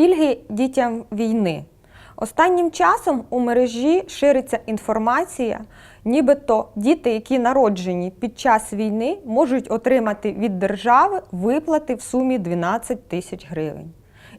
Пільги дітям війни. Останнім часом у мережі шириться інформація, нібито діти, які народжені під час війни, можуть отримати від держави виплати в сумі 12 тисяч гривень.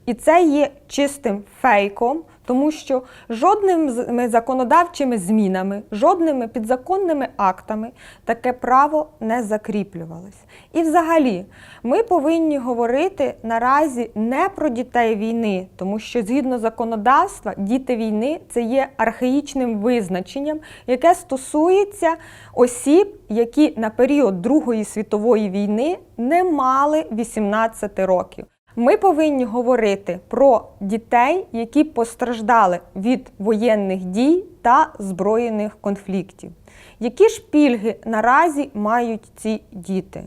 І це є чистим фейком, тому що жодними законодавчими змінами, жодними підзаконними актами таке право не закріплювалось. І взагалі, ми повинні говорити наразі не про дітей війни, тому що згідно законодавства, діти війни це є архаїчним визначенням, яке стосується осіб, які на період Другої світової війни не мали 18 років. Ми повинні говорити про дітей, які постраждали від воєнних дій та збройних конфліктів. Які ж пільги наразі мають ці діти?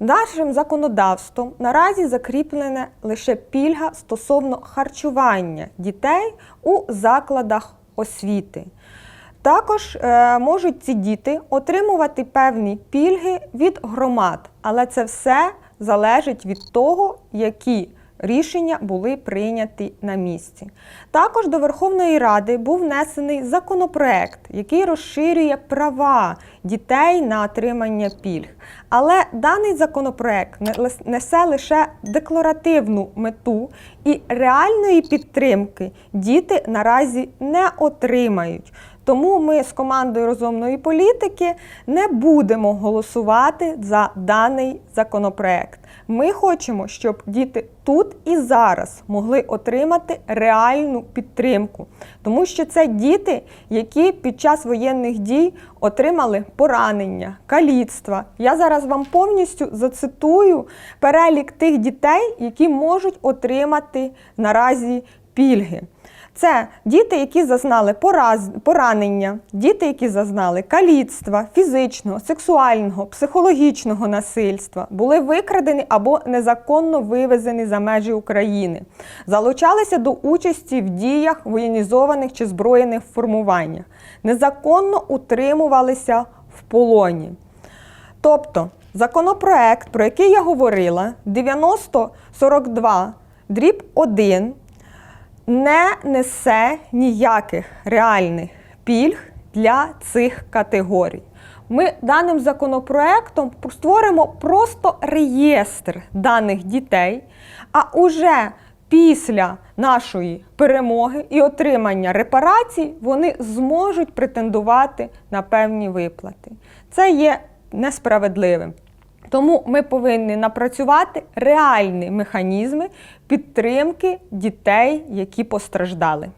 Нашим законодавством наразі закріплена лише пільга стосовно харчування дітей у закладах освіти. Також е, можуть ці діти отримувати певні пільги від громад, але це все залежить від того, які рішення були прийняті на місці. Також до Верховної Ради був внесений законопроект, який розширює права дітей на отримання пільг. Але даний законопроект несе лише декларативну мету і реальної підтримки діти наразі не отримають. Тому ми з командою розумної політики не будемо голосувати за даний законопроект. Ми хочемо, щоб діти тут і зараз могли отримати реальну підтримку, тому що це діти, які під час воєнних дій отримали поранення, каліцтва. Я зараз вам повністю зацитую перелік тих дітей, які можуть отримати наразі пільги. Це діти, які зазнали пораз... поранення, діти, які зазнали каліцтва, фізичного, сексуального, психологічного насильства, були викрадені або незаконно вивезені за межі України, залучалися до участі в діях воєнізованих чи збройних формуваннях, незаконно утримувалися в полоні. Тобто законопроект, про який я говорила, 9042 дріб 1, не несе ніяких реальних пільг для цих категорій. Ми даним законопроектом створимо просто реєстр даних дітей, а уже після нашої перемоги і отримання репарацій вони зможуть претендувати на певні виплати. Це є несправедливим. Тому ми повинні напрацювати реальні механізми підтримки дітей, які постраждали.